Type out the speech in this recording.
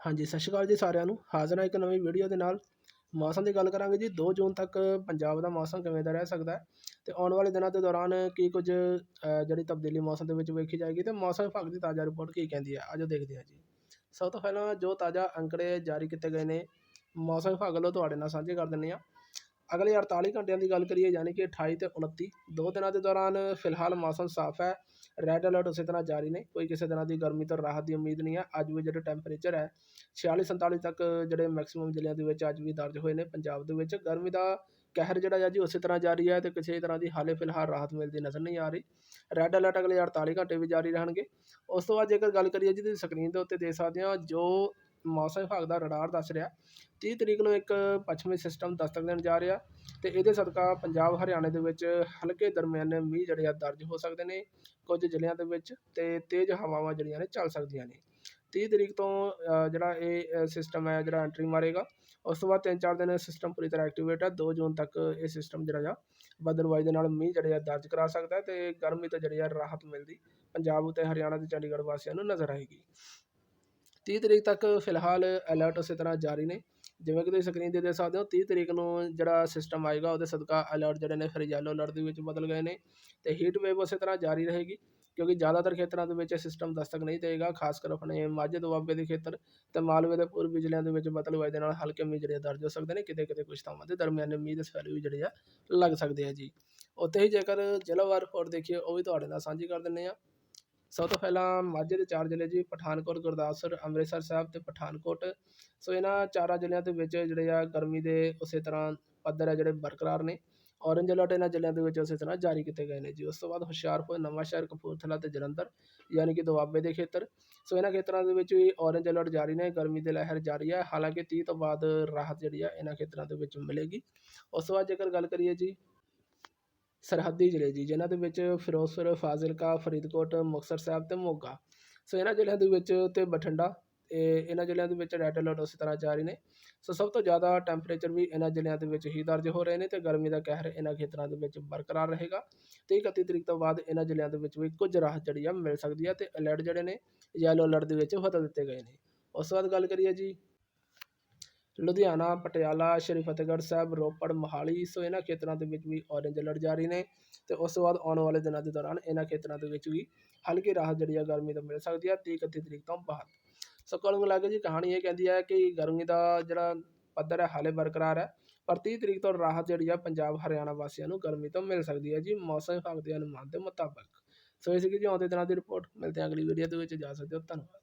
ਹਾਂਜੀ, ਸਤਿ ਸ਼੍ਰੀ ਅਕਾਲ ਜੀ ਸਾਰਿਆਂ ਨੂੰ। ਹਾਜ਼ਰ ਹਾਂ ਇੱਕ ਨਵੀਂ ਵੀਡੀਓ ਦੇ ਨਾਲ। ਮੌਸਮ ਦੀ ਗੱਲ ਕਰਾਂਗੇ ਜੀ 2 ਜੂਨ ਤੱਕ ਪੰਜਾਬ ਦਾ ਮੌਸਮ ਕਿਵੇਂ ਦਾ ਰਹਿ ਸਕਦਾ ਹੈ ਤੇ ਆਉਣ ਵਾਲੇ ਦਿਨਾਂ ਦੇ ਦੌਰਾਨ ਕੀ ਕੁਝ ਜਿਹੜੀ ਤਬਦੀਲੀ ਮੌਸਮ ਦੇ ਵਿੱਚ ਵੇਖੀ ਜਾਏਗੀ ਤੇ ਮੌਸਮ ਵਿਭਾਗ ਦੀ ਤਾਜ਼ਾ ਰਿਪੋਰਟ ਕੀ ਕਹਿੰਦੀ ਹੈ ਆਜੋ ਦੇਖਦੇ ਹਾਂ ਜੀ। ਸਭ ਤੋਂ ਪਹਿਲਾਂ ਜੋ ਤਾਜ਼ਾ ਅੰਕੜੇ ਜਾਰੀ ਕੀਤੇ ਗਏ ਨੇ, ਮੌਸਮ ਵਿਭਾਗ ਵੱਲੋਂ ਤੁਹਾਡੇ ਨਾਲ ਸਾਂਝੇ ਕਰ ਦਿੰਦੇ ਹਾਂ। ਅਗਲੇ 48 ਘੰਟਿਆਂ ਦੀ ਗੱਲ ਕਰੀਏ ਯਾਨੀ ਕਿ 28 ਤੇ 29 ਦੋ ਦਿਨਾਂ ਦੇ ਦੌਰਾਨ ਫਿਲਹਾਲ ਮੌਸਮ ਸਾਫ਼ ਹੈ ਰੈੱਡ ਅਲਰਟ ਉਸੇ ਤਰ੍ਹਾਂ ਜਾਰੀ ਨੇ, ਕੋਈ ਕਿਸੇ ਤਰ੍ਹਾਂ ਦੀ ਗਰਮੀ ਤੋਂ ਰਾਹਤ ਦੀ ਉਮੀਦ ਨਹੀਂ ਹੈ, ਅੱਜ ਵੀ ਜਿਹੜੇ ਟੈਂਪਰੇਚਰ ਹੈ 46 47 ਤੱਕ ਜਿਹੜੇ ਮੈਕਸਿਮਮ ਜ਼ਿਲ੍ਹਿਆਂ ਦੇ ਵਿੱਚ ਅੱਜ ਵੀ ਦਰਜ ਹੋਏ ਨੇ, ਪੰਜਾਬ ਦੇ ਵਿੱਚ ਗਰਮੀ ਦਾ ਕਹਿਰ ਜਿਹੜਾ ਹੈ ਜੀ ਉਸੇ ਤਰ੍ਹਾਂ ਜਾਰੀ ਹੈ ਤੇ ਕਿਸੇ ਤਰ੍ਹਾਂ ਦੀ ਹਾਲੇ ਫਿਲਹਾਲ ਰਾਹਤ ਮਿਲਦੀ ਨਜ਼ਰ ਨਹੀਂ ਆ ਰਹੀ ਰੈੱਡ ਅਲਰਟ ਅਗਲੇ 48 ਘੰਟੇ ਵੀ ਜਾਰੀ ਰਹਿਣਗੇ, ਉਸ ਤੋਂ ਬਾਅਦ ਜੇਕਰ ਗੱਲ ਕਰੀਏ ਜੀ ਤੁਸੀਂ ਸਕਰੀਨ ਦੇ ਉੱਤੇ ਦੇਖ ਸਕਦੇ ਹੋ ਜੋ ਮੌਸਮ ਵਿਭਾਗ ਦਾ ਰਡਾਰ ਦੱਸ ਰਿਹਾ। 30 ਤਰੀਕ ਨੂੰ ਇੱਕ ਪੱਛਮੀ ਸਿਸਟਮ ਦਸਤਕ ਦੇਣ ਜਾ ਰਿਹਾ ਤੇ ਇਹਦੇ ਸਦਕਾ ਪੰਜਾਬ, ਹਰਿਆਣੇ ਦੇ ਵਿੱਚ ਹਲਕੇ ਦਰਮਿਆਨੇ ਮੀਂਹ ਜਿਹੜੇ ਆ ਦਰਜ ਹੋ ਸਕਦੇ ਨੇ ਕੁਝ ਜ਼ਿਲ੍ਹਿਆਂ ਦੇ ਵਿੱਚ ਤੇ ਤੇਜ਼ ਹਵਾਵਾਂ ਜਿਹੜੀਆਂ ਨੇ ਚੱਲ ਸਕਦੀਆਂ ਨੇ। 30 ਤਰੀਕ ਤੋਂ ਜਿਹੜਾ ਇਹ ਸਿਸਟਮ ਹੈ ਜਿਹੜਾ ਐਂਟਰੀ ਮਾਰੇਗਾ, ਉਸ ਤੋਂ ਬਾਅਦ ਤਿੰਨ ਚਾਰ ਦਿਨ ਸਿਸਟਮ ਪੂਰੀ ਤਰ੍ਹਾਂ ਐਕਟੀਵੇਟ ਹੈ 2 ਜੂਨ ਤੱਕ ਇਹ ਸਿਸਟਮ ਜਿਹੜਾ ਆ ਬਦਲਵਾਈ ਦੇ ਨਾਲ ਮੀਂਹ ਜਿਹੜੇ ਆ ਦਰਜ ਕਰਾ ਸਕਦਾ ਹੈ ਤੇ ਗਰਮੀ ਤੋਂ ਜਿਹੜੀ ਆ ਰਾਹਤ ਮਿਲਦੀ ਪੰਜਾਬ ਅਤੇ ਹਰਿਆਣਾ ਤੇ ਚੰਡੀਗੜ੍ਹ ਵਾਸੀਆਂ ਨੂੰ ਨਜ਼ਰ ਆਏਗੀ। 30 ਤਰੀਕ ਤੱਕ ਫਿਲਹਾਲ ਅਲਰਟ ਉਸੇ ਤਰ੍ਹਾਂ ਜਾਰੀ ਨੇ। ਜਿਵੇਂ ਕਿ ਤੁਸੀਂ ਸਕਰੀਨ ਤੇ ਦੇਖ ਸਕਦੇ ਹੋ 30 ਤਰੀਕ ਨੂੰ ਜਿਹੜਾ ਸਿਸਟਮ ਆਏਗਾ, ਉਹਦੇ ਸਦਕਾ ਅਲਰਟ ਜਿਹੜੇ ਨੇ ਫਿਰ ਯੈਲੋ ਅਲਰਟ ਦੇ ਵਿੱਚ ਬਦਲ ਗਏ ਨੇ ਤੇ ਹੀਟ ਵੇਵ ਉਸੇ ਤਰ੍ਹਾਂ ਜਾਰੀ ਰਹੇਗੀ ਕਿਉਂਕਿ ਜ਼ਿਆਦਾਤਰ ਖੇਤਰਾਂ ਦੇ ਵਿੱਚ ਇਹ ਸਿਸਟਮ ਦਸਤਕ ਨਹੀਂ ਦੇਗਾ, ਖਾਸ ਕਰ ਆਪਣੇ ਮਾਝੇ ਦੁਆਬੇ ਦੇ ਖੇਤਰ ਤੇ ਮਾਲਵੇ ਦੇ ਪੂਰਬੀ ਜ਼ਿਲ੍ਹਿਆਂ ਦੇ ਵਿੱਚ ਬਦਲਵਾਏ ਦੇ ਨਾਲ ਹਲਕੇ ਮੀਂਹ ਜਿਹੜੇ ਦਰਜ ਹੋ ਸਕਦੇ ਨੇ ਕਿਤੇ ਕਿਤੇ ਕੁਝ ਥਾਵਾਂ ਤੇ ਦਰਮਿਆਨੇ ਮੀਂਹ ਦੇ ਸੈਲ ਵੀ ਜਿਹੜੇ ਆ ਲੱਗ ਸਕਦੇ ਆ ਜੀ। ਉੱਥੇ ਹੀ ਜੇਕਰ ਜ਼ਿਲ੍ਹਾਵਾਰ ਰਿਪੋਰਟ ਦੇਖੀਏ, ਉਹ ਵੀ ਤੁਹਾਡੇ ਨਾਲ ਸਾਂਝੀ ਕਰ ਦਿੰਨੇ ਆ ਸਭ ਤੋਂ ਪਹਿਲਾਂ ਮਾਝੇ ਦੇ ਚਾਰ ਜ਼ਿਲ੍ਹੇ ਜੀ, ਪਠਾਨਕੋਟ, ਗੁਰਦਾਸਪੁਰ, ਅੰਮ੍ਰਿਤਸਰ ਸਾਹਿਬ ਅਤੇ ਪਠਾਨਕੋਟ। ਸੋ ਇਹਨਾਂ ਚਾਰਾਂ ਜ਼ਿਲ੍ਹਿਆਂ ਦੇ ਵਿੱਚ ਜਿਹੜੇ ਆ ਗਰਮੀ ਦੇ ਉਸੇ ਤਰ੍ਹਾਂ ਪੱਧਰ ਆ ਜਿਹੜੇ ਬਰਕਰਾਰ ਨੇ। ਔਰੰਜ ਅਲਰਟ ਇਹਨਾਂ ਜ਼ਿਲ੍ਹਿਆਂ ਦੇ ਵਿੱਚ ਉਸੇ ਤਰ੍ਹਾਂ ਜਾਰੀ ਕੀਤੇ ਗਏ ਨੇ ਜੀ। ਉਸ ਤੋਂ ਬਾਅਦ ਹੁਸ਼ਿਆਰਪੁਰ, ਨਵਾਂਸ਼ਹਿਰ, ਕਪੂਰਥਲਾ ਤੇ ਜਲੰਧਰ, ਯਾਨੀ ਕਿ ਦੁਆਬੇ ਦੇ ਖੇਤਰ। ਸੋ ਇਹਨਾਂ ਖੇਤਰਾਂ ਦੇ ਵਿੱਚ ਵੀ ਔਰੰਜ ਅਲਰਟ ਜਾਰੀ ਨੇ, ਗਰਮੀ ਦੀ ਲਹਿਰ ਜਾਰੀ ਹੈ ਹਾਲਾਂਕਿ 30 ਤੋਂ ਬਾਅਦ ਰਾਹਤ ਜਿਹੜੀ ਆ ਇਹਨਾਂ ਖੇਤਰਾਂ ਦੇ ਵਿੱਚ ਮਿਲੇਗੀ। ਉਸ ਤੋਂ ਬਾਅਦ ਜੇਕਰ ਗੱਲ ਕਰੀਏ ਜੀ ਸਰਹੱਦੀ ਜ਼ਿਲ੍ਹੇ ਜੀ, ਜਿਨ੍ਹਾਂ ਦੇ ਵਿੱਚ ਫਿਰੋਜ਼ਪੁਰ, ਫਾਜ਼ਿਲਕਾ, ਫਰੀਦਕੋਟ, ਮੁਕਤਸਰ ਸਾਹਿਬ ਅਤੇ ਮੋਗਾ। ਸੋ ਇਹਨਾਂ ਜ਼ਿਲ੍ਹਿਆਂ ਦੇ ਵਿੱਚ ਅਤੇ ਬਠਿੰਡਾ ਇਹ ਇਹਨਾਂ ਜ਼ਿਲ੍ਹਿਆਂ ਦੇ ਵਿੱਚ ਰੈੱਡ ਅਲਰਟ ਉਸੇ ਤਰ੍ਹਾਂ ਜਾਰੀ ਨੇ। ਸੋ ਸਭ ਤੋਂ ਜ਼ਿਆਦਾ ਟੈਂਪਰੇਚਰ ਵੀ ਇਹਨਾਂ ਜ਼ਿਲ੍ਹਿਆਂ ਦੇ ਵਿੱਚ ਹੀ ਦਰਜ ਹੋ ਰਹੇ ਨੇ ਅਤੇ ਗਰਮੀ ਦਾ ਕਹਿਰ ਇਹਨਾਂ ਖੇਤਰਾਂ ਦੇ ਵਿੱਚ ਬਰਕਰਾਰ ਰਹੇਗਾ। ਅਤੇ ਇਕੱਤੀ ਤਰੀਕ ਤੋਂ ਬਾਅਦ ਇਹਨਾਂ ਜ਼ਿਲ੍ਹਿਆਂ ਦੇ ਵਿੱਚ ਵੀ ਕੁਝ ਰਾਹਤ ਜਿਹੜੀ ਆ ਮਿਲ ਸਕਦੀ ਹੈ ਅਤੇ ਅਲਰਟ ਜਿਹੜੇ ਨੇ ਯੈਲੋ ਅਲਰਟ ਦੇ ਵਿੱਚ ਬਦਲ ਦਿੱਤੇ ਗਏ ਨੇ। ਉਸ ਤੋਂ ਬਾਅਦ ਗੱਲ ਕਰੀਏ ਜੀ ਲੁਧਿਆਣਾ, ਪਟਿਆਲਾ, ਸ਼੍ਰੀ ਫਤਿਹਗੜ੍ਹ ਸਾਹਿਬ, ਰੋਪੜ, ਮੋਹਾਲੀ। ਸੋ ਇਹਨਾਂ ਖੇਤਰਾਂ ਦੇ ਵਿੱਚ ਵੀ ਔਰੇਂਜ ਅਲਰਟ ਜਾਰੀ ਨੇ ਤੇ ਉਸ ਤੋਂ ਬਾਅਦ ਆਉਣ ਵਾਲੇ ਦਿਨਾਂ ਦੇ ਦੌਰਾਨ ਇਹਨਾਂ ਖੇਤਰਾਂ ਦੇ ਵਿੱਚ ਵੀ ਹਲਕੀ ਰਾਹਤ ਜਿਹੜੀ ਆ ਗਰਮੀ ਤੋਂ ਮਿਲ ਸਕਦੀ ਹੈ 30 31 ਤਰੀਕ ਤੋਂ ਬਾਅਦ। ਸੋ ਕੁੱਲ ਮਿਲਾ ਕੇ ਜੀ ਕਹਾਣੀ ਇਹ ਕਹਿੰਦੀ ਹੈ ਕਿ ਗਰਮੀ ਦਾ ਜਿਹੜਾ ਪੱਧਰ ਹੈ ਹਾਲੇ ਬਰਕਰਾਰ ਹੈ ਪਰ 30 ਤਰੀਕ ਤੋਂ ਰਾਹਤ ਜਿਹੜੀ ਆ ਪੰਜਾਬ, ਹਰਿਆਣਾ ਵਾਸੀਆਂ ਨੂੰ ਗਰਮੀ ਤੋਂ ਮਿਲ ਸਕਦੀ ਹੈ ਜੀ ਮੌਸਮ ਵਿਭਾਗ ਦੇ ਅਨੁਮਾਨ ਦੇ ਮੁਤਾਬਕ। ਸੋ ਇਸ ਕੀ ਜੀ ਆਉਂਦੇ ਦਿਨਾਂ ਦੀ ਰਿਪੋਰਟ ਮਿਲਦੇ ਹਾਂ ਅਗਲੀ ਵੀਡੀਓ ਦੇ ਵਿੱਚ। ਜਾ ਸਕਦੇ ਹੋ ਧੰਨਵਾਦ।